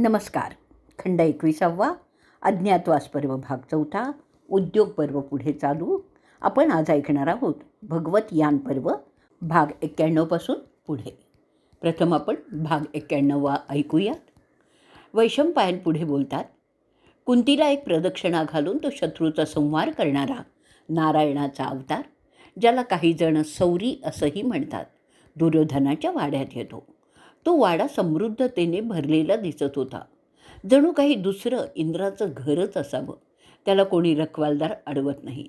नमस्कार. खंड एकविसावा अज्ञातवास पर्व भाग चौथा उद्योग पर्व पुढे चालू. आपण आज ऐकणार आहोत भगवत यान पर्व भाग एक्क्याण्णवपासून पुढे. प्रथम आपण भाग एक्क्याण्णववा ऐकूयात. वैशंपायन पुढे बोलतात कुंतीला एक प्रदक्षिणा घालून तो शत्रूचा संहार करणारा नारायणाचा अवतार ज्याला काही जण सौरी असंही म्हणतात दुर्योधनाच्या वाड्यात येतो. तो वाडा समृद्धतेने भरलेला दिसत होता. जणू काही दुसरं इंद्राचं घरच असावं त्याला कोणी रखवालदार अडवत नाही.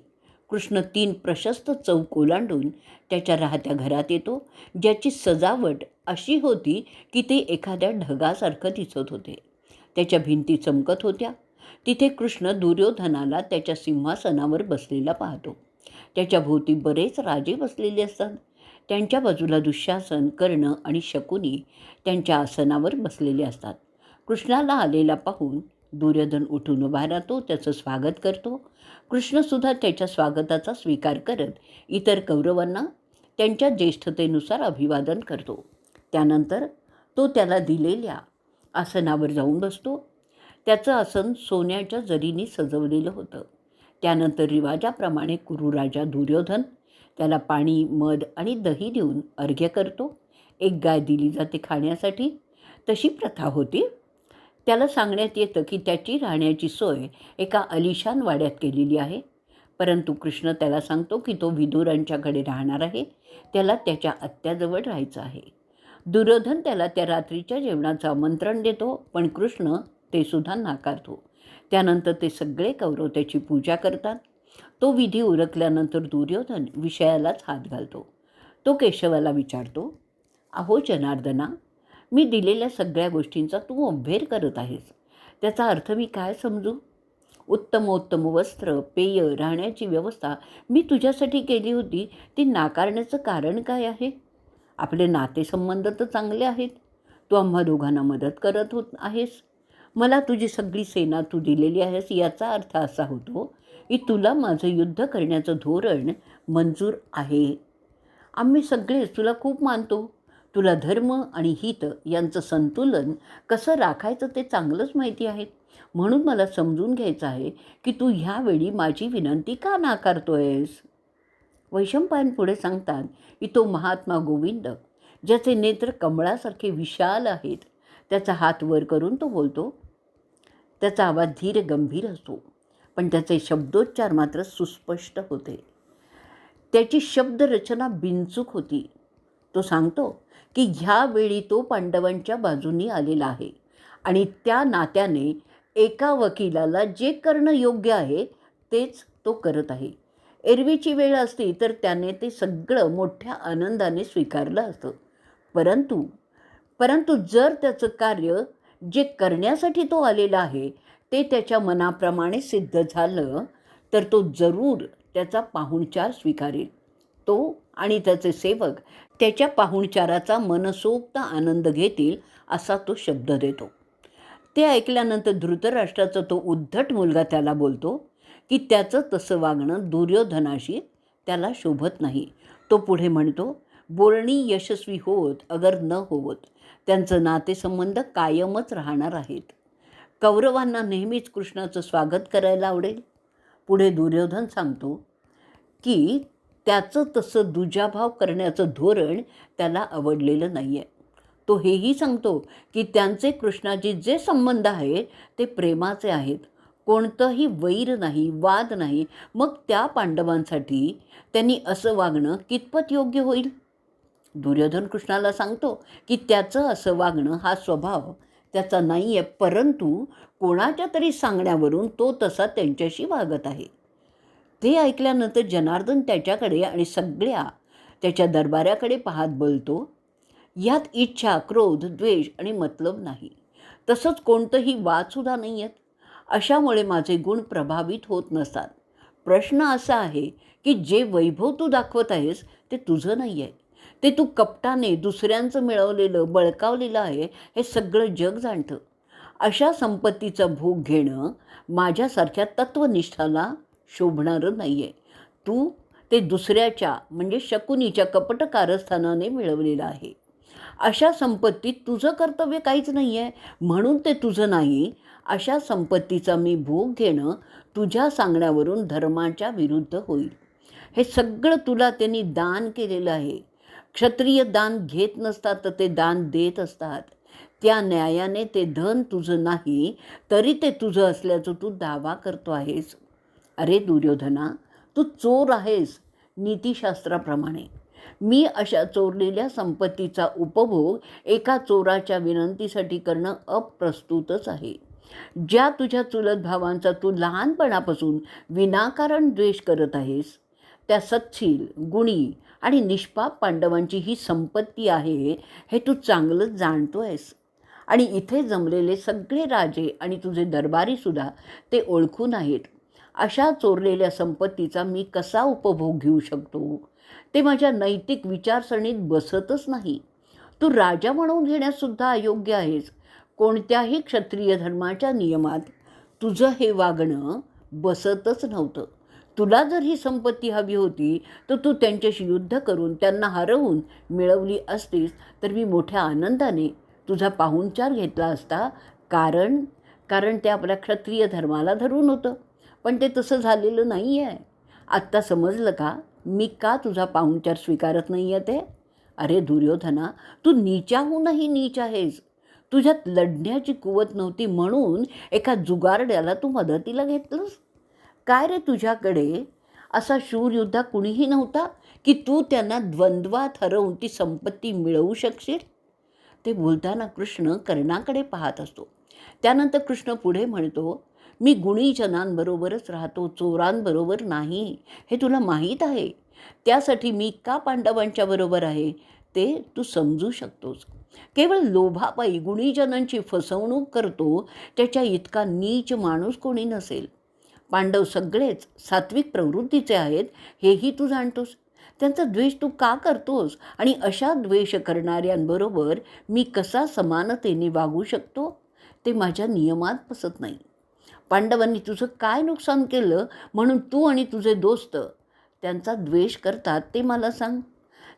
कृष्ण तीन प्रशस्त चौक ओलांडून त्याच्या राहत्या घरात येतो ज्याची सजावट अशी होती की ते एखाद्या ढगासारखं दिसत होते. त्याच्या भिंती चमकत होत्या. तिथे कृष्ण दुर्योधनाला त्याच्या सिंहासनावर बसलेला पाहतो. त्याच्या भोवती बरेच राजे बसलेले असतात. त्यांच्या बाजूला दुःशासन कर्ण आणि शकुनी त्यांच्या आसनावर बसलेले असतात. कृष्णाला आलेला पाहून दुर्योधन उठून उभा राहतो त्याचं स्वागत करतो. कृष्णसुद्धा त्याच्या स्वागताचा स्वीकार करत इतर कौरवांना त्यांच्या ज्येष्ठतेनुसार अभिवादन करतो. त्यानंतर तो त्याला दिलेल्या आसनावर जाऊन बसतो. त्याचं आसन सोन्याच्या जरीने सजवलेलं होतं. त्यानंतर रिवाजाप्रमाणे कुरुराजा दुर्योधन त्याला पाणी मध आणि दही देऊन अर्घ्य करतो. एक गाय दिली जाते खाण्यासाठी. तशी प्रथा होती. त्याला सांगण्यात येतं की त्याची राहण्याची सोय एका अलिशान वाड्यात केलेली आहे. परंतु कृष्ण त्याला सांगतो की तो विदुरांच्याकडे राहणार आहे. त्याला त्याच्या आत्याजवळ राहायचं आहे. दुर्योधन त्याला त्या रात्रीच्या जेवणाचं आमंत्रण देतो पण कृष्ण ते सुद्धा नाकारतो. त्यानंतर ते सगळे कौरव त्याची पूजा करतात. तो विधी उरकल्यानंतर दुर्योधन विषयालाच हात घालतो. तो केशवाला विचारतो अहो जनार्दना मी दिलेल्या सगळ्या गोष्टींचा तू अभ्येर करत आहेस. त्याचा अर्थ मी काय समजू? उत्तमोत्तम वस्त्र पेय राहण्याची व्यवस्था मी तुझ्यासाठी केली होती. ती नाकारण्याचं कारण काय आहे? आपले नातेसंबंध तर चांगले आहेत. तू आम्हा दोघांना मदत करत होत आहेस. मला तुझी सगळी सेना तू दिलेली आहेस याचा अर्थ असा होतो की तुला माझं युद्ध करण्याचं धोरण मंजूर आहे. आम्ही सगळेच तुला खूप मानतो. तुला धर्म आणि हित यांचं संतुलन कसं राखायचं ते चांगलंच माहिती आहे. म्हणून मला समजून घ्यायचं आहे की तू ह्यावेळी माझी विनंती का नाकारतोयस? वैशंपायन पुढे सांगतात की तो महात्मा गोविंद ज्याचे नेत्र कमळासारखे विशाल आहेत त्याचा हात वर करून तो बोलतो त्याचा आवाज धीर गंभीर असतो. पण त्याचे शब्दोच्चार मात्र सुस्पष्ट होते. त्याची शब्दरचना बिनचूक होती. तो सांगतो की ह्यावेळी तो पांडवांच्या बाजूनी आलेला आहे आणि त्या नात्याने एका वकिलाला जे करणं योग्य आहे तेच तो करत आहे. एरवीची वेळ असती तर त्याने ते सगळं मोठ्या आनंदाने स्वीकारलं असतं. परंतु परंतु जर त्याचं कार्य जे करण्यासाठी तो आलेला आहे ते त्याच्या मनाप्रमाणे सिद्ध झालं तर तो जरूर त्याचा पाहुणचार स्वीकारेल. तो आणि त्याचे सेवक त्याच्या पाहुणचाराचा मनसोक्त आनंद घेतील असा तो शब्द देतो. ते ऐकल्यानंतर धृतराष्ट्राचा तो उद्धट मुलगा त्याला बोलतो की त्याचं तसं वागणं दुर्योधनाशी त्याला शोभत नाही. तो पुढे म्हणतो बोलणी यशस्वी होत अगर न होवत त्यांचं नातेसंबंध कायमच राहणार आहेत. कौरवांना नेहमीच कृष्णाचं स्वागत करायला आवडेल. पुढे दुर्योधन सांगतो की त्याचं तसं दुजाभाव करण्याचं धोरण त्याला आवडलेलं नाही आहे तो हेही सांगतो की त्यांचे कृष्णाचे जे संबंध आहेत ते प्रेमाचे आहेत. कोणतंही वैर नाही वाद नाही. मग त्या पांडवांसाठी त्यांनी असं वागणं कितपत योग्य होईल? दुर्योधन कृष्णाला सांगतो की त्याचं असं वागणं हा स्वभाव त्याचा नाही आहे परंतु कोणाच्या तरी सांगण्यावरून तो तसा त्यांच्याशी वागत आहे. ते ऐकल्यानंतर जनार्दन त्याच्याकडे आणि सगळ्या त्याच्या दरबाऱ्याकडे पाहत बोलतो यात इच्छा क्रोध द्वेष आणि मतलब नाही. तसंच कोणतंही वादसुद्धा नाही आहेत अशामुळे माझे गुण प्रभावित होत नसतात. प्रश्न असा आहे की जे वैभव तू दाखवत आहेस ते तुझं नाही आहे ते तू कपटाने दुसऱ्यांचं मिळवलेलं बळकावलेलं आहे हे सगळं जग जाणतं. अशा संपत्तीचा भोग घेणं माझ्यासारख्या तत्वनिष्ठाला शोभणारं नाही आहे तू ते दुसऱ्याच्या म्हणजे शकुनीच्या कपट कारस्थानाने मिळवलेलं आहे. अशा संपत्तीत तुझं कर्तव्य काहीच नाही आहे म्हणून ते तुझं नाही. अशा संपत्तीचा मी भोग घेणं तुझ्या सांगण्यावरून धर्माच्या विरुद्ध होईल. हे सगळं तुला त्यांनी दान केलेलं आहे. क्षत्रिय दान घेत नसतात तर ते दान देत असतात. त्या न्यायाने ते धन तुझं नाही तरी ते तुझं असल्याचं तू दावा करतो आहेस. अरे दुर्योधना तू चोर आहेस नीतिशास्त्राप्रमाणे. मी अशा चोरलेल्या संपत्तीचा उपभोग एका चोराच्या विनंतीसाठी करणं अप्रस्तुतच आहे. ज्या तुझ्या चुलत भावांचा तू लहानपणापासून विनाकारण द्वेष करत आहेस त्या सत्शील गुणी आणि निष्पाप पांडवांची ही संपत्ती आहे हे तू चांगलंच जाणतो आहेस आणि इथे जमलेले सगळे राजे आणि तुझे दरबारीसुद्धा ते ओळखून आहेत. अशा चोरलेल्या संपत्तीचा मी कसा उपभोग घेऊ शकतो? ते माझ्या नैतिक विचारसरणीत बसतच नाही. तू राजा म्हणून घेण्यासुद्धा अयोग्य आहेस. कोणत्याही क्षत्रिय धर्माच्या नियमात तुझं हे वागणं बसतच नव्हतं. तुला जर ही संपत्ती हवी होती तर तू त्यांच्याशी युद्ध करून त्यांना हरवून मिळवली असतीस तर मी मोठ्या आनंदाने तुझा पाहुणचार घेतला असता. कारण कारण ते आपल्या क्षत्रिय धर्माला धरून होतं. पण ते तसं झालेलं नाही आहे आत्ता समजलं का? मी का तुझा पाहुणचार स्वीकारत नाही आहे ते? अरे दुर्योधना तू नीचाहूनही नीच आहेस. तुझ्यात लढण्याची कुवत नव्हती म्हणून एका जुगारड्याला तू मदतीला घेतलंस. काय रे तुझ्याकडे? असा शूरयुद्धा कुणीही नव्हता की तू त्यांना द्वंद्वात हरवून ती संपत्ती मिळवू शकशील? ते बोलताना कृष्ण कर्णाकडे पाहत असतो. त्यानंतर कृष्ण पुढे म्हणतो मी गुणीजनांबरोबरच राहतो चोरांबरोबर नाही. हे तुला माहीत आहे? त्यासाठी मी का पांडवांच्या बरोबर आहे? ते तू समजू शकतोस. केवळ लोभापायी गुणीजनांची फसवणूक करतो त्याच्या इतका नीच माणूस कोणी नसेल. पांडव सगळेच सात्विक प्रवृत्तीचे आहेत हेही तू जाणतोस. त्यांचा द्वेष तू का करतोस? आणि अशा द्वेष करणाऱ्यांबरोबर मी कसा समानतेने वागू शकतो? ते माझ्या नियमात बसत नाही. पांडवांनी तुझं काय नुकसान केलं म्हणून तू आणि तुझे दोस्त त्यांचा द्वेष करतात ते मला सांग.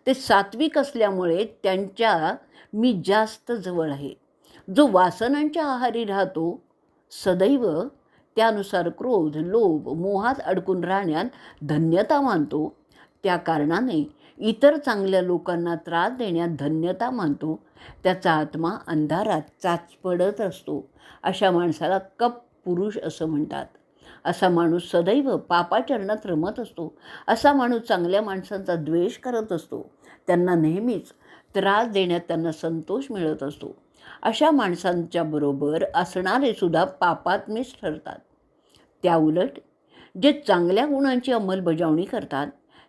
ते सात्विक असल्यामुळे त्यांच्या मी जास्त जवळ आहे. जो वासनांच्या आहारी राहतो सदैव त्यानुसार क्रोध लोभ मोहात अडकून राहण्यात धन्यता मानतो. त्या कारणाने इतर चांगल्या लोकांना त्रास देण्यात धन्यता मानतो. त्याचा आत्मा अंधारात चाचपडत असतो. अशा माणसाला कप पुरुष असं म्हणतात. असा माणूस सदैव पापाचरणात रमत असतो. असा माणूस चांगल्या माणसांचा द्वेष करत असतो. त्यांना नेहमीच त्रास देण्यात त्यांना संतोष मिळत असतो. अशा माणसांच्या बरोबर असणारे सुद्धा पापात्मेच ठरतात त्याउलट जे चांगल्या गुणांची अंमलबजावणी करतात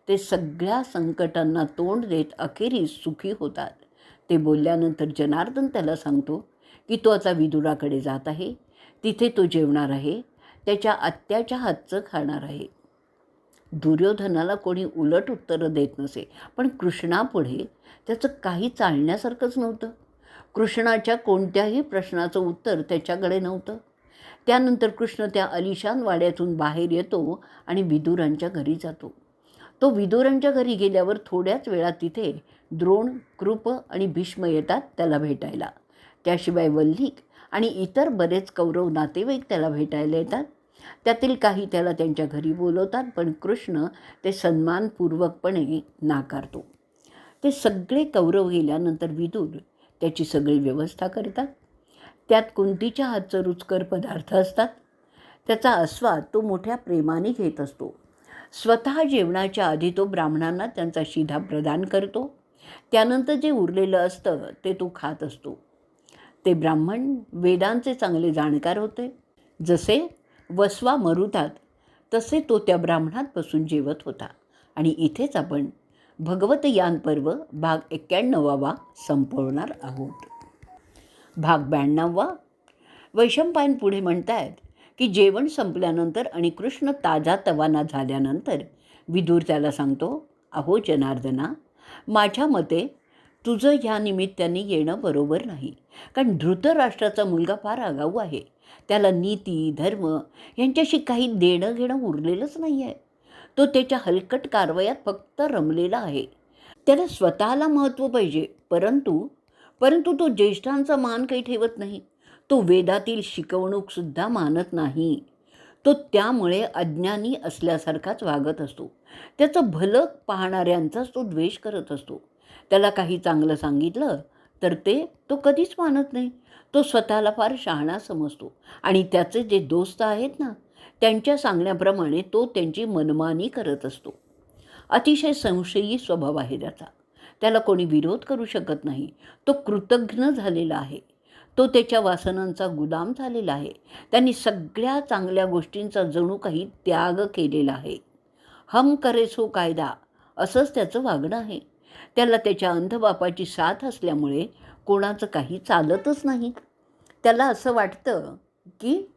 ते सगळ्या संकटांना तोंड देत अखेरीस सुखी होतात. ते बोलल्यानंतर जनार्दन त्याला सांगतो की तो आता विदुराकडे जात आहे. तिथे तो जेवणार आहे. त्याच्या आत्याच्या हातचं खाणार आहे. दुर्योधनाला कोणी उलट उत्तरं देत नसे पण कृष्णापुढे त्याचं काही चालण्यासारखंच नव्हतं. कृष्णाच्या कोणत्याही प्रश्नाचं उत्तर त्याच्याकडे नव्हतं. त्यानंतर कृष्ण त्या अलिशान वाड्यातून बाहेर येतो आणि विदुरांच्या घरी जातो. तो विदुरांच्या घरी गेल्यावर थोड्याच वेळात तिथे द्रोण कृप आणि भीष्म येतात त्याला भेटायला. त्याशिवाय वल्लिक आणि इतर बरेच कौरव नातेवाईक त्याला भेटायला येतात. त्यातील काही त्याला त्यांच्या घरी बोलवतात पण कृष्ण ते सन्मानपूर्वकपणे नाकारतो. ते सगळे कौरव गेल्यानंतर विदूर त्याची सगळी व्यवस्था करतात. त्यात कुंतीच्या हातचं रुचकर पदार्थ असतात. त्याचा आस्वाद तो मोठ्या प्रेमाने घेत असतो. स्वतः जेवणाच्या आधी तो ब्राह्मणांना त्यांचा शिधा प्रदान करतो. त्यानंतर जे उरलेलं असतं ते तो खात असतो. ते ब्राह्मण वेदांचे चांगले जाणकार होते. जसे वसवा मरुतात तसे तो त्या ब्राह्मणात बसून जेवत होता. आणि इथेच आपण भगवतयान पर्व भाग एक्क्याण्णवावा संपवणार आहोत. भाग ब्याण्णववा. वैशंपायन पुढे म्हणतायत की जेवण संपल्यानंतर आणि कृष्ण ताजा तवाना झाल्यानंतर विदूर त्याला सांगतो अहो जनार्दना माझ्या मते तुझं ह्या निमित्ताने येणं बरोबर नाही. कारण धृतराष्ट्राचा मुलगा फार आगाऊ आहे. त्याला नीती धर्म यांच्याशी काही देणं घेणं उरलेलंच नाही आहे तो त्याच्या हलकट कारवयात फक्त रमलेला आहे. त्याला स्वतःला महत्त्व पाहिजे. परंतु परंतु तो ज्येष्ठांचा मान काही ठेवत नाही. तो वेदातील शिकवणूकसुद्धा मानत नाही. तो त्यामुळे अज्ञानी असल्यासारखाच वागत असतो. त्याचं भलं पाहणाऱ्यांचाच तो द्वेष करत असतो. त्याला काही चांगलं सांगितलं तर ते तो कधीच मानत नाही. तो स्वतःला फार शहाणा समजतो. आणि त्याचे जे दोस्त आहेत ना त्यांच्या सांगण्याप्रमाणे तो त्यांची मनमानी करत असतो. अतिशय संशयी स्वभाव आहे त्याचा. त्याला कोणी विरोध करू शकत नाही. तो कृतज्ञ झालेला आहे. तो त्याच्या वासनांचा गुदाम झालेला आहे. त्यांनी सगळ्या चांगल्या गोष्टींचा जणू काही त्याग केलेला आहे. हम करे सो कायदा असंच त्याचं वागणं आहे. त्याला त्याच्या अंधबापाची साथ असल्यामुळे कोणाचं काही चालतच नाही. त्याला असं वाटतं की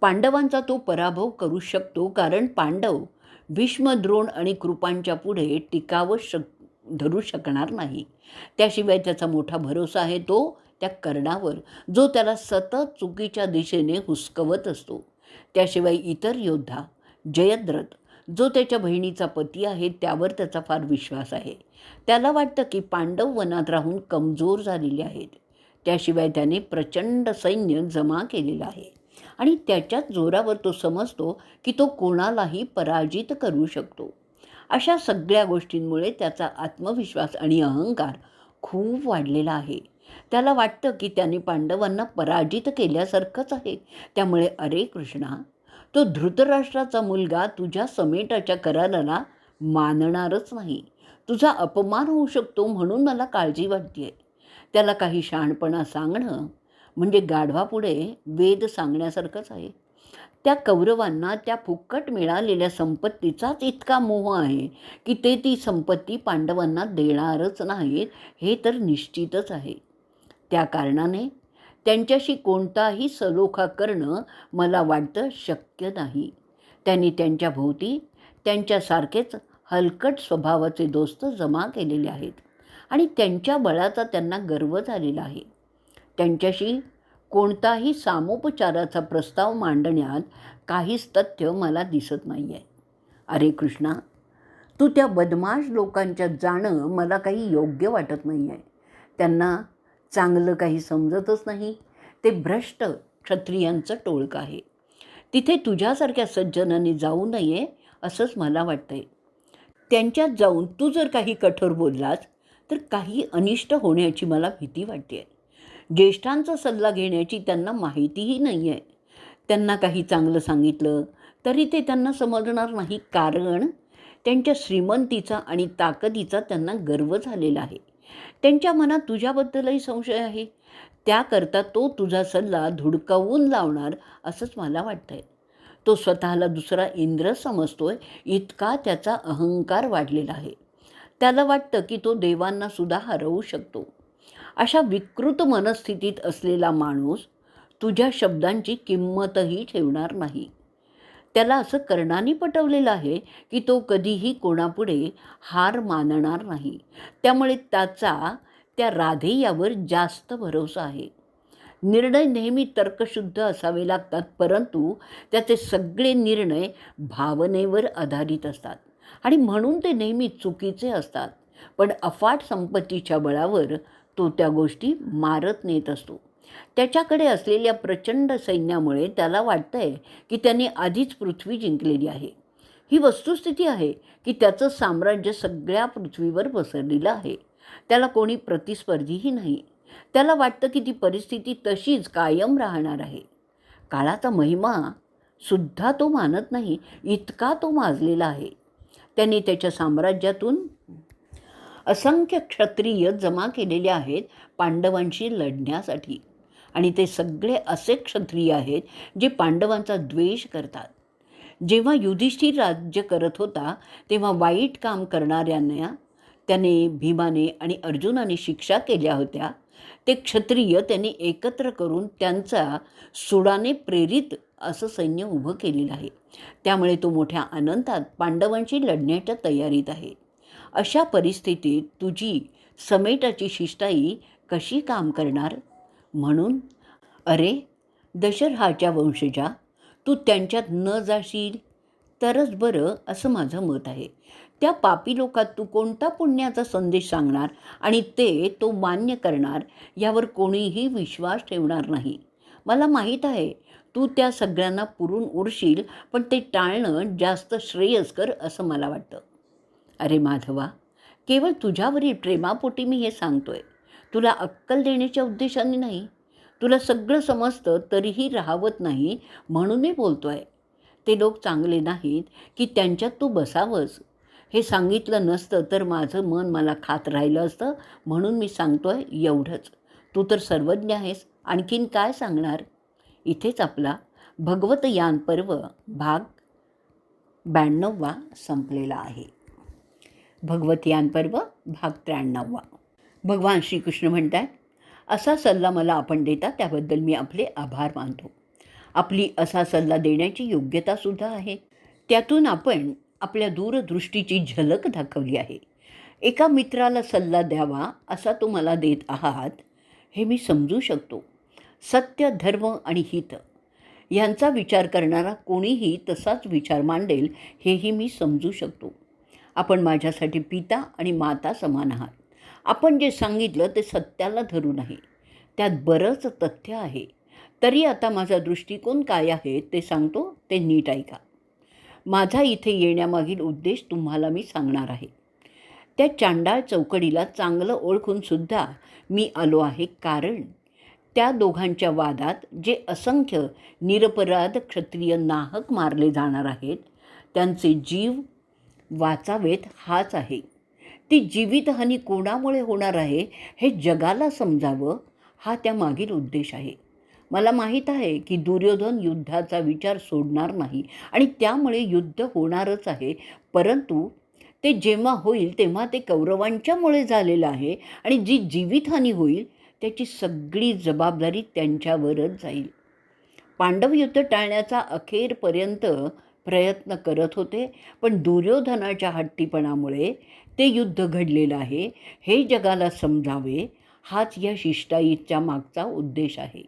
पांडवांचा तो पराभव करू शकतो कारण पांडव भीष्म द्रोण आणि कृपांच्या पुढे टिकावं शक धरू शकणार नाही. त्याशिवाय त्याचा मोठा भरोसा आहे तो त्या कर्णावर जो त्याला सतत चुकीच्या दिशेने हुसकवत असतो. त्याशिवाय इतर योद्धा जयद्रथ जो त्याच्या बहिणीचा पती आहे त्यावर त्याचा फार विश्वास आहे. त्याला वाटतं की पांडव वनात राहून कमजोर झालेले आहेत. त्याशिवाय त्याने प्रचंड सैन्य जमा केलेलं आहे. आणि त्याच्याच जोरावर तो समजतो की तो कोणालाही पराजित करू शकतो. अशा सगळ्या गोष्टींमुळे त्याचा आत्मविश्वास आणि अहंकार खूप वाढलेला आहे. त्याला वाटतं की त्याने पांडवांना पराजित केल्यासारखंच आहे. त्यामुळे अरे कृष्णा तो धृतराष्ट्राचा मुलगा तुझ्या समेटाच्या कराराला मानणारच नाही. तुझा अपमान होऊ शकतो म्हणून मला काळजी वाटते त्याला काही शहाणपणा सांगणं म्हणजे गाढवापुढे वेद सांगण्यासारखंच आहे. त्या कौरवांना त्या फुकट मिळालेल्या संपत्तीचाच इतका मोह आहे की ते ती संपत्ती पांडवांना देणारच नाहीत हे तर निश्चितच आहे. त्या कारणाने त्यांच्याशी कोणताही सलोखा करणं मला वाटतं शक्य नाही. त्यांनी त्यांच्या भोवती त्यांच्यासारखेच हलकट स्वभावाचे दोस्त जमा केलेले आहेत आणि त्यांच्या बळाचा त्यांना गर्व झालेला आहे. त्यांच्याशी कोणताही सामोपचाराचा प्रस्ताव मांडण्यात काहीच तथ्य मला दिसत नाही आहे अरे कृष्णा तू त्या बदमाश लोकांच्यात जाणं मला काही योग्य वाटत नाही आहे त्यांना चांगलं काही समजतच नाही. ते भ्रष्ट क्षत्रियांचं टोळकं आहे. तिथे तुझ्यासारख्या सज्जनाने जाऊ नये असंच मला वाटतंय. त्यांच्यात जाऊन तू जर काही कठोर बोललास तर काही अनिष्ट होण्याची मला भीती वाटते ज्येष्ठांचा सल्ला घेण्याची त्यांना माहितीही नाही आहे त्यांना काही चांगलं सांगितलं तरी ते त्यांना समजणार नाही कारण त्यांच्या श्रीमंतीचा आणि ताकदीचा त्यांना गर्व झालेला आहे. त्यांच्या मनात तुझ्याबद्दलही संशय आहे. त्याकरता तो तुझा सल्ला धुडकावून लावणार असंच मला वाटतंय. आहे तो स्वतःला दुसरा इंद्र समजतोय इतका त्याचा अहंकार वाढलेला आहे. त्याला वाटतं की तो देवांनासुद्धा हरवू शकतो. अशा विकृत मनस्थितीत असलेला माणूस तुझ्या शब्दांची किंमतही ठेवणार नाही. त्याला असं कर्णाने पटवलेलं आहे की तो कधीही कोणापुढे हार मानणार नाही. त्यामुळे त्याचा त्या राधे यावर जास्त भरोसा आहे. निर्णय नेहमी तर्कशुद्ध असावे लागतात परंतु त्याचे सगळे निर्णय भावनेवर आधारित असतात. आणि म्हणून ते नेहमी चुकीचे असतात. पण अफाट संपत्तीच्या बळावर तो त्या गोष्टी मारत नेत असतो. त्याच्याकडे असलेल्या प्रचंड सैन्यामुळे त्याला वाटतं आहे की त्याने आधीच पृथ्वी जिंकलेली आहे. ही वस्तुस्थिती आहे की त्याचं साम्राज्य सगळ्या पृथ्वीवर पसरलेलं आहे. त्याला कोणी प्रतिस्पर्धीही नाही. त्याला वाटतं की ती परिस्थिती तशीच कायम राहणार आहे. काळाचा महिमा सुद्धा तो मानत नाही इतका तो माजलेला आहे. त्याने त्याच्या साम्राज्यातून असंख्य क्षत्रिय जमा केलेले आहेत पांडवांशी लढण्यासाठी. आणि ते सगळे असे क्षत्रिय आहेत जे पांडवांचा द्वेष करतात. जेव्हा युधिष्ठिर राज्य करत होता तेव्हा वाईट काम करणाऱ्यांना त्याने भीमाने आणि अर्जुनाने शिक्षा केल्या होत्या. ते क्षत्रिय त्यांनी एकत्र करून त्यांचा सुडाने प्रेरित असं सैन्य उभं केलेलं आहे. त्यामुळे तो मोठ्या आनंदात पांडवांशी लढण्याच्या तयारीत आहे. अशा परिस्थितीत तुझी समेटाची शिष्टाई कशी काम करणार? म्हणून अरे दशरहाच्या वंशजा तू त्यांच्यात न जाशील? तरच बरं असं माझं मत आहे. त्या पापी लोकात तू कोणता पुण्याचा संदेश सांगणार आणि ते तो मान्य करणार यावर कोणीही विश्वास ठेवणार नाही. मला माहीत आहे तू त्या सगळ्यांना पुरून उरशील पण ते टाळणं जास्त श्रेयस्कर असं मला वाटतं. अरे माधवा केवळ तुझ्यावरील प्रेमापोटी मी हे सांगतोय. तुला अक्कल देण्याच्या उद्देशाने नाही. तुला सगळं समजतं तरीही राहावत नाही म्हणून मी बोलतोय. ते लोक चांगले नाहीत की त्यांच्यात तू बसावंस. हे सांगितलं नसतं तर माझं मन मला खात राहिलं असतं म्हणून मी सांगतोय एवढंच. तू तर सर्वज्ञ आहेस. आणखीन काय सांगणार? इथेच आपला भगवतयान पर्व भाग ब्याण्णववा संपलेला आहे. भगवतियान पर्व भाग त्र्याण्णववा. भगवान श्रीकृष्ण म्हणतात असा सल्ला मला आपण देता त्याबद्दल मी आपले आभार मानतो. आपली असा सल्ला देण्याची योग्यतासुद्धा आहे. त्यातून आपण आपल्या दूरदृष्टीची झलक दाखवली आहे. एका मित्राला सल्ला द्यावा असा तो मला देत आहात हे मी समजू शकतो. सत्य धर्म आणि हित यांचा विचार करणारा कोणीही तसाच विचार मांडेल हेही मी समजू शकतो. आपण माझ्यासाठी पिता आणि माता समान आहात. आपण जे सांगितलं ते सत्याला धरून आहे. त्यात बरंच तथ्य आहे. तरी आता माझा दृष्टिकोन काय आहे ते सांगतो ते नीट ऐका. माझा इथे येण्यामागील उद्देश तुम्हाला मी सांगणार आहे. त्या चांडाळ चौकडीला चांगलं ओळखूनसुद्धा मी आलो आहे कारण त्या दोघांच्या वादात जे असंख्य निरपराध क्षत्रिय नाहक मारले जाणार आहेत त्यांचे जीव वाचावेत हाच आहे. ती जीवितहानी कोणामुळे होणार आहे हे जगाला समजावं हा त्यामागील उद्देश आहे. मला माहीत आहे की दुर्योधन युद्धाचा विचार सोडणार नाही आणि त्यामुळे युद्ध होणारच आहे परंतु ते जेव्हा होईल तेव्हा ते कौरवांच्यामुळे झालेलं आहे आणि जी जीवितहानी होईल त्याची सगळी जबाबदारी त्यांच्यावरच जाईल. पांडव युद्ध टाळण्याचा अखेरपर्यंत प्रयत्न करत होते पण दुर्योधनाच्या हट्टीपणामुळे ते युद्ध घडलेलं आहे हे जगाला समजावे हाच या शिष्टाईच्या मागचा उद्देश आहे.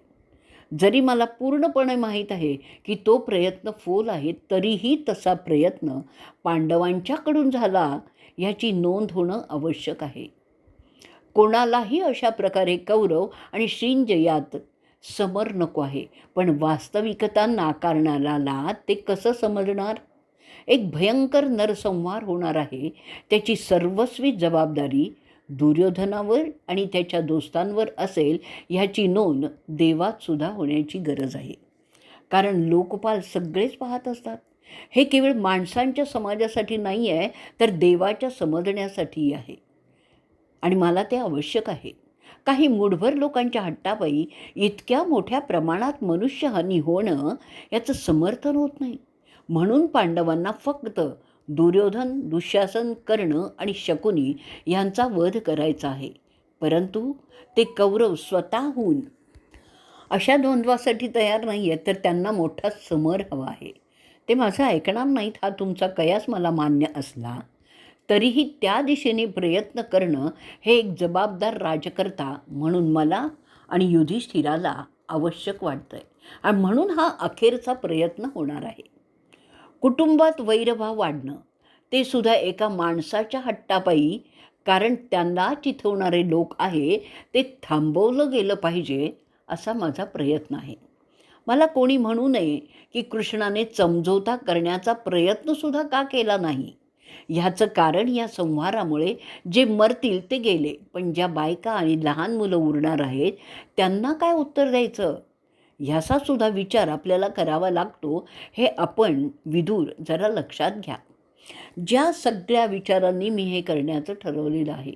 जरी मला पूर्णपणे माहीत आहे की तो प्रयत्न फोल आहे तरीही तसा प्रयत्न पांडवांच्याकडून झाला याची नोंद होणं आवश्यक आहे. कोणालाही अशा प्रकारे कौरव आणि श्रींजयात समर नको आहे. पण वास्तविकता नाकारणाऱ्याला ते कसं समजणार? एक भयंकर नरसंहार होणार आहे. त्याची सर्वस्वी जबाबदारी दुर्योधनावर आणि त्याच्या दोस्तांवर असेल ह्याची नोंद देवातसुद्धा होण्याची गरज आहे. कारण लोकपाल सगळेच पाहत असतात. हे केवळ माणसांच्या समाजासाठी नाही आहे तर देवाच्या समजण्यासाठीही आहे. आणि मला ते आवश्यक आहे. काही मूढभर लोकांच्या हट्टापायी इतक्या मोठ्या प्रमाणात मनुष्यहानी होणं याचं समर्थन होत नाही. म्हणून पांडवांना फक्त दुर्योधन दुःशासन कर्ण आणि शकुनी यांचा वध करायचा आहे. परंतु ते कौरव स्वतःहून अशा द्वंद्वासाठी तयार नाही आहेत तर त्यांना मोठा समर हवा आहे. ते माझं ऐकणार नाहीत हा तुमचा कयास मला मान्य असला? तरीही त्या दिशेने प्रयत्न करणं हे एक जबाबदार राजकर्ता म्हणून मला आणि युधिष्ठिराला आवश्यक वाटतं आहे आणि म्हणून हा अखेरचा प्रयत्न होणार आहे. कुटुंबात वैरभाव वाढणं ते सुद्धा एका माणसाच्या हट्टापायी कारण त्यांना चिथवणारे लोक आहे ते थांबवलं गेलं पाहिजे असा माझा प्रयत्न आहे. मला कोणी म्हणू नये की कृष्णाने समझोता करण्याचा प्रयत्नसुद्धा का केला नाही? ह्याचं कारण या संहारामुळे जे मरतील ते गेले. पण ज्या बायका आणि लहान मुलं उरणार आहेत त्यांना काय उत्तर द्यायचं? ह्याचा सुद्धा विचार आपल्याला करावा लागतो हे आपण विदूर जरा लक्षात घ्या. ज्या सगळ्या विचारांनी मी हे करण्याचं ठरवलेलं आहे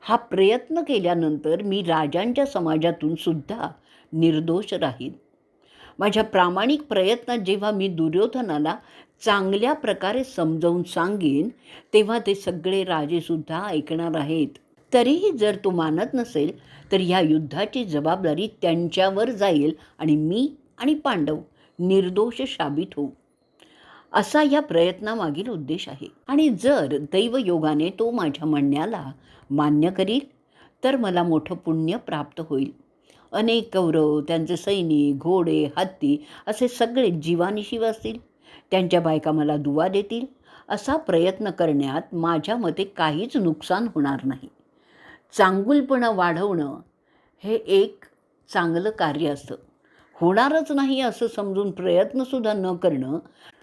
हा प्रयत्न केल्यानंतर मी राजांच्या समाजातून सुद्धा निर्दोष राहीन. माझ्या प्रामाणिक प्रयत्नात जेव्हा मी दुर्योधनाला चांगल्या प्रकारे समजावून सांगेन तेव्हा ते सगळे राजेसुद्धा ऐकणार आहेत. तरीही जर तो मानत नसेल तर ह्या युद्धाची जबाबदारी त्यांच्यावर जाईल आणि मी आणि पांडव निर्दोष साबित होऊ. असा या प्रयत्नामागील उद्देश आहे. आणि जर दैवयोगाने तो माझ्या म्हणण्याला मान्य करील तर मला मोठं पुण्य प्राप्त होईल. अनेक कौरव त्यांचे सैनिक घोडे हत्ती असे सगळे जीवानिशी असतील त्यांच्या बायका मला दुवा देतील असा प्रयत्न करण्यात माझ्या मते काहीच नुकसान होणार नाही. चांगुलपणा वाढवणं हे एक चांगलं कार्य असतं. होणारच नाही असं समजून प्रयत्नसुद्धा न करणं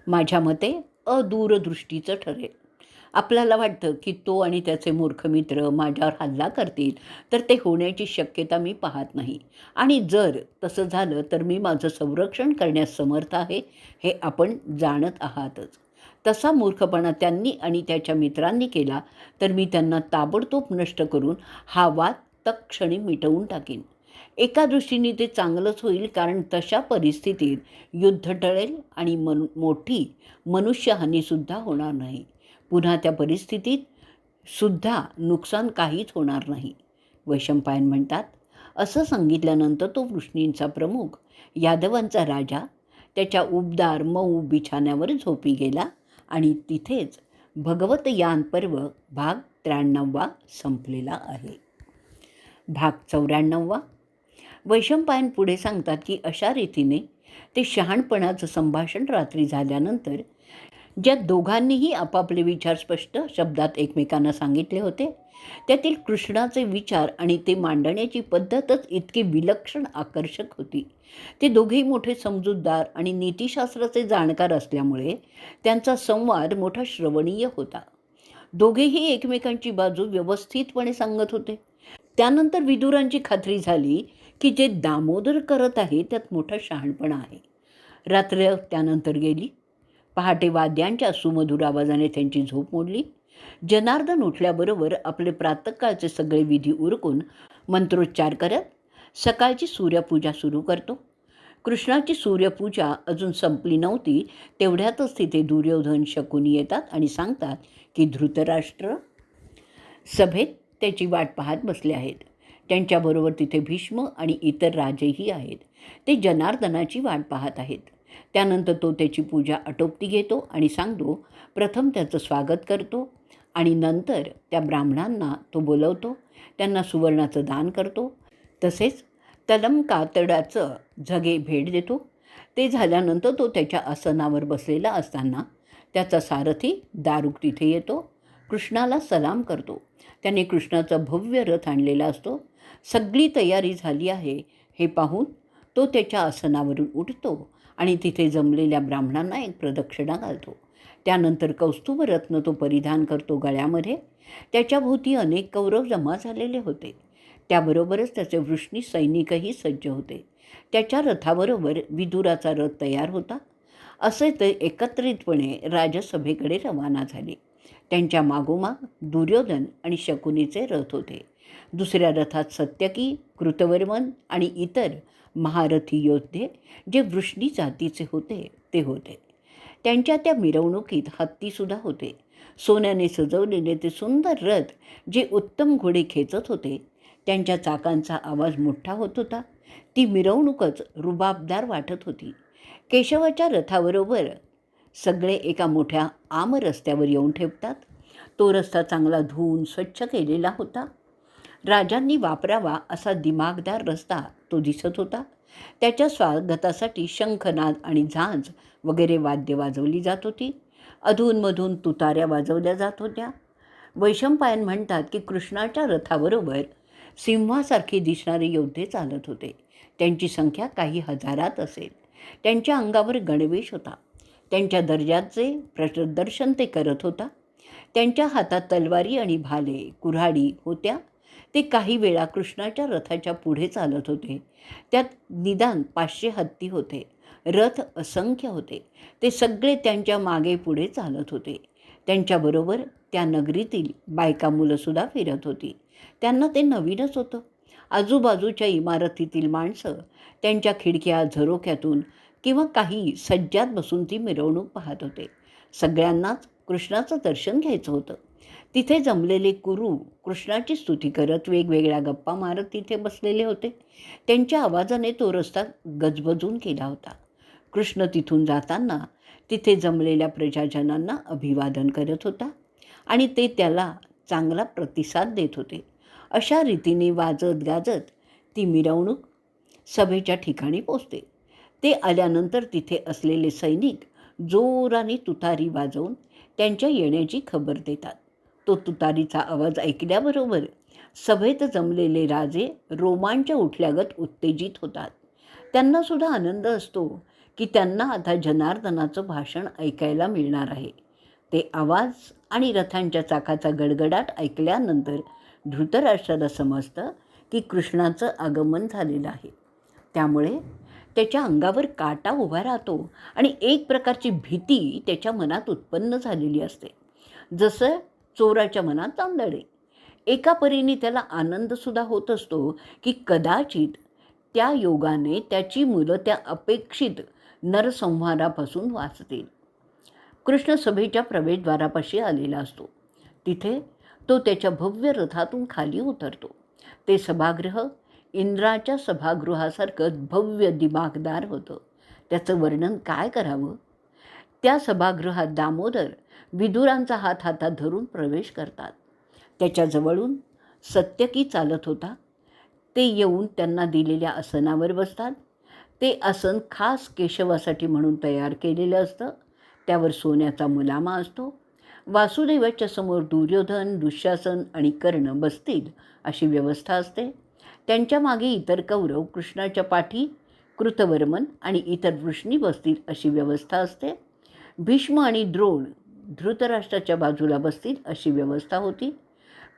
माझ्या मते अदूरदृष्टीचं ठरेल. आपल्याला वाटतं की तो आणि त्याचे मूर्ख मित्र माझ्यावर हल्ला करतील तर ते होण्याची शक्यता मी पाहत नाही. आणि जर तसं झालं तर मी माझं संरक्षण करण्यास समर्थ आहे हे आपण जाणत आहातच. तसा मूर्खपणा त्यांनी आणि त्याच्या मित्रांनी केला तर मी त्यांना ताबडतोब नष्ट करून हा वाद तत्क्षणी मिटवून टाकीन. एका दृष्टीने ते चांगलंच होईल कारण तशा परिस्थितीत युद्ध टळेल आणि मन मोठी मनुष्यहानीसुद्धा होणार नाही. पुन्हा त्या परिस्थितीत सुद्धा नुकसान काहीच होणार नाही. वैशंपायन म्हणतात असं सांगितल्यानंतर तो वृष्णींचा प्रमुख यादवांचा राजा त्याच्या उबदार मऊ बिछाण्यावर झोपी गेला आणि तिथेच भगवत यान पर्व भाग त्र्याण्णववा संपलेला आहे. भाग चौऱ्याण्णववा. वैशंपायन पुढे सांगतात की अशा रीतीने ते शहाणपणाचं संभाषण रात्री झाल्यानंतर ज्या दोघांनीही आपापले विचार स्पष्ट शब्दात एकमेकांना सांगितले होते त्यातील कृष्णाचे विचार आणि ते मांडण्याची पद्धतच इतकी विलक्षण आकर्षक होती. ते दोघेही मोठे समजूतदार आणि नीतिशास्त्राचे जाणकार असल्यामुळे त्यांचा संवाद मोठा श्रवणीय होता. दोघेही एकमेकांची बाजू व्यवस्थितपणे सांगत होते. त्यानंतर विदुरांची खात्री झाली की जे दामोदर करत आहे त्यात मोठा शहाणपणा आहे. रात्र त्यानंतर गेली. पहाटे वाद्यांच्या सुमधुर आवाजाने त्यांची झोप मोडली. जनार्दन उठल्याबरोबर आपले प्रातकाळचे सगळे विधी उरकून मंत्रोच्चार करत सकाळची सूर्यपूजा सुरू करतो. कृष्णाची सूर्यपूजा अजून संपली नव्हती तेवढ्यातच तिथे दुर्योधन शकुनी येतात आणि सांगतात की धृतराष्ट्र सभेत त्याची वाट पाहत बसले आहेत. त्यांच्याबरोबर तिथे भीष्म आणि इतर राजेही आहेत. ते जनार्दनाची वाट पाहत आहेत. त्यानंतर तो त्याची पूजा आटोपती घेतो आणि सांगतो प्रथम त्याचं स्वागत करतो आणि नंतर त्या ब्राह्मणांना तो बोलवतो त्यांना सुवर्णाचं दान करतो. तसेच तलम कातडाचं झगे भेट देतो. ते झाल्यानंतर तो त्याच्या आसनावर बसलेला असताना त्याचा सारथी दारुक तिथे येतो. कृष्णाला सलाम करतो. त्याने कृष्णाचा भव्य रथ आणलेला असतो. सगळी तयारी झाली आहे. हे पाहून तो त्याच्या आसनावरून उठतो आणि तिथे जमलेल्या ब्राह्मणांना एक प्रदक्षिणा घालतो. त्यानंतर कौस्तुभरत्न तो परिधान करतो गळ्यामध्ये. त्याच्याभोवती अनेक कौरव जमा झालेले होते. त्याबरोबरच त्याचे वृष्णी सैनिकही सज्ज होते. त्याच्या रथाबरोबर विदुराचा रथ तयार होता. असे ते एकत्रितपणे राजसभेकडे रवाना झाले. त्यांच्या मागोमाग दुर्योधन आणि शकुनीचे रथ होते. दुसऱ्या रथात सत्यकी कृतवर्मन आणि इतर महारथी योद्धे जे वृष्णी जातीचे होते ते होते. त्यांच्या त्या मिरवणुकीत हत्तीसुद्धा होते. सोन्याने सजवलेले ते सुंदर रथ जे उत्तम घोडे खेचत होते त्यांच्या चाकांचा आवाज मोठा होत होता. ती मिरवणूकच रुबाबदार वाटत होती. केशवाच्या रथाबरोबर सगळे एका मोठ्या आम रस्त्यावर येऊन ठेवतात तो रस्ता चांगला धुवून स्वच्छ केलेला होता. राजांनी वापरावा असा दिमागदार रस्ता तो दिसत होता. त्याच्या स्वागतासाठी शंखनाद आणि झांज वगैरे वाद्य वाजवली जात होती. अधूनमधून तुताऱ्या वाजवल्या जात होत्या. वैशंपायन म्हणतात की कृष्णाच्या रथाबरोबर सिंहासारखे दिसणारे योद्धे चालत होते. त्यांची संख्या काही हजारात असेल. त्यांच्या अंगावर गणवेश होता. त्यांच्या दर्जाचे प्रदर्शन ते करत होता. त्यांच्या हातात तलवारी आणि भाले कुऱ्हाडी होत्या. ते काही वेळा कृष्णाच्या रथाच्या पुढे चालत होते. त्यात निदान पाचशे हत्ती होते. रथ असंख्य होते. ते सगळे त्यांच्या मागे पुढे चालत होते. त्यांच्याबरोबर त्या नगरीतील बायका मुलंसुद्धा फिरत होती. त्यांना ते नवीनच होतं. आजूबाजूच्या इमारतीतील माणसं त्यांच्या खिडक्या झरोक्यातून किंवा काही सज्जात बसून ती मिरवणूक पाहत होते. सगळ्यांनाच कृष्णाचं दर्शन घ्यायचं होतं. तिथे जमलेले कुरू कृष्णाची स्तुती करत वेगवेगळ्या गप्पा मारत तिथे बसलेले होते. त्यांच्या आवाजाने तो रस्ता गजबजून केला होता. कृष्ण तिथून जाताना तिथे जमलेल्या प्रजाजनांना अभिवादन करत होता आणि ते त्याला चांगला प्रतिसाद देत होते. अशा रीतीने वाजत गाजत ती मिरवणूक सभेच्या ठिकाणी पोचते ते आल्यानंतर तिथे असलेले सैनिक जोराने तुतारी वाजवून त्यांच्या येण्याची खबर देतात. तो तुतारीचा आवाज ऐकल्याबरोबर सभेत जमलेले राजे रोमांच उठल्यागत उत्तेजित होतात. त्यांना सुद्धा आनंद असतो की त्यांना आता जनार्दनाचं भाषण ऐकायला मिळणार आहे. ते आवाज आणि रथांच्या चाकाचा गडगडाट ऐकल्यानंतर धृतराष्ट्राला समजतं की कृष्णाचं आगमन झालेलं आहे. त्यामुळे त्याच्या अंगावर काटा उभा राहतो आणि एक प्रकारची भीती त्याच्या मनात उत्पन्न झालेली असते. जसं चोराच्या मनात तांदळे. एका परीने त्याला आनंदसुद्धा होत असतो की कदाचित त्या योगाने त्याची मुलं त्या अपेक्षित नरसंहारापासून वाचतील. कृष्ण सभेच्या प्रवेशद्वारापाशी आलेला असतो. तिथे तो त्याच्या भव्य रथातून खाली उतरतो. ते सभागृह इंद्राच्या सभागृहासारखं भव्य दिमागदार होतं. त्याचं वर्णन काय करावं? त्या सभागृहात दामोदर विदुरांचा हात हातात धरून प्रवेश करतात. त्याच्याजवळून सत्यकी चालत होता. ते येऊन त्यांना दिलेल्या आसनावर बसतात. ते आसन खास केशवासाठी म्हणून तयार केलेलं असतं. त्यावर सोन्याचा मुलामा असतो. वासुदेवाच्या समोर दुर्योधन दुःशासन आणि कर्ण बसतील अशी व्यवस्था असते. त्यांच्या मागे इतर कौरव कृष्णाच्या पाठी कृतवर्मन आणि इतर वृष्णी बसतील अशी व्यवस्था असते. भीष्म आणि द्रोण धृतराष्ट्राच्या बाजूला बसतील अशी व्यवस्था होती.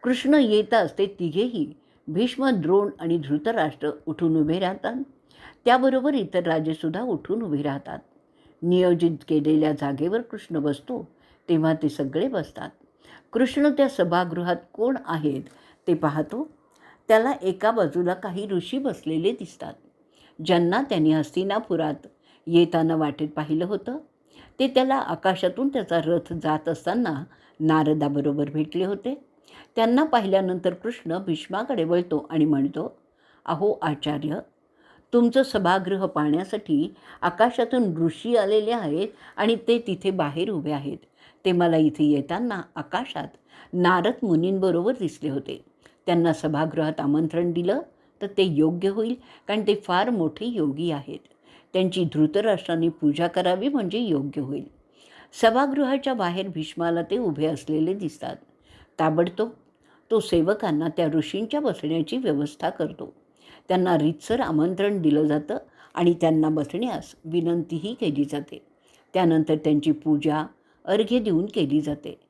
कृष्ण येताच ते तिघेही भीष्म द्रोण आणि धृतराष्ट्र उठून उभे राहतात. त्याबरोबर इतर राजेसुद्धा उठून उभे राहतात. नियोजित केलेल्या जागेवर कृष्ण बसतो तेव्हा ते सगळे बसतात. कृष्ण त्या सभागृहात कोण आहेत ते पाहतो. त्याला एका बाजूला काही ऋषी बसलेले दिसतात. ज्यांना त्यांनी हस्तिनापुरात येताना वाटेत पाहिलं होतं. ते त्याला आकाशातून त्याचा रथ जात असताना नारदाबरोबर भेटले होते. त्यांना पाहिल्यानंतर कृष्ण भीष्माकडे वळतो आणि म्हणतो अहो आचार्य तुमचं सभागृह पाहण्यासाठी आकाशातून ऋषी आलेले आहेत आणि ते तिथे बाहेर उभे आहेत. ते मला इथे येताना आकाशात नारद मुनींबरोबर दिसले होते. त्यांना सभागृहात आमंत्रण दिलं तर ते योग्य होईल कारण ते फार मोठे योगी आहेत. त्यांची धृतराष्ट्राने पूजा करावी म्हणजे योग्य होईल. सभागृहाच्या बाहेर भीष्माला ते उभे असलेले दिसतात. ताबडतोब तो सेवकांना त्या ऋषींच्या बसण्याची व्यवस्था करतो. त्यांना रीतसर आमंत्रण दिलं जातं आणि त्यांना बसण्यास विनंतीही केली जाते. त्यानंतर त्यांची पूजा अर्घ्य देऊन केली जाते.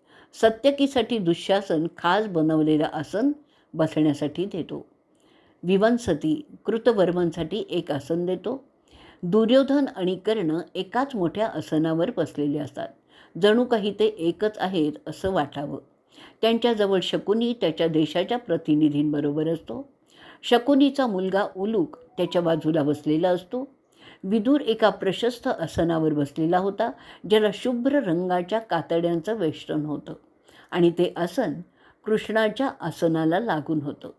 सत्यकीसाठी दुःशासन खास बनवलेलं आसन बसण्यासाठी देतो. विवंसती कृतवर्मांसाठी एक आसन देतो. दुर्योधन आणि कर्ण एकाच मोठ्या आसनावर बसलेले असतात. जणू काही ते एकच आहेत असं वाटावं. त्यांच्याजवळ शकुनी त्याच्या देशाच्या प्रतिनिधींबरोबर असतो. शकुनीचा मुलगा उलूक त्याच्या बाजूला बसलेला असतो. विदूर एका प्रशस्त आसनावर बसलेला होता ज्याला शुभ्र रंगाच्या कातड्यांचं वेष्टन होतं. आणि ते आसन कृष्णाच्या आसनाला लागून होतं.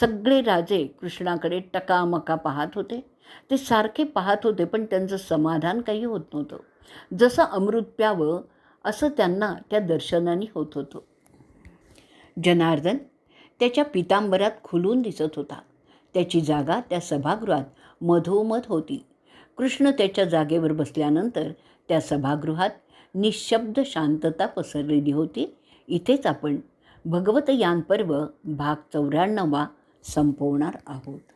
सगळे राजे कृष्णाकडे टकामका पाहत होते. ते सारखे पाहत होते पण त्यांचं समाधान काही होत नव्हतं. जसं अमृत प्यावं असं त्यांना त्या दर्शनाने होत होतं. जनार्दन त्याच्या पितांबरात खुलून दिसत होता. त्याची जागा त्या सभागृहात मधोमध होती. कृष्ण त्याच्या जागेवर बसल्यानंतर त्या सभागृहात निशब्द शांतता पसरलेली होती. इथेच आपण भगवत यान पर्व भाग चौऱ्याण्णवा संपवणार आहोत.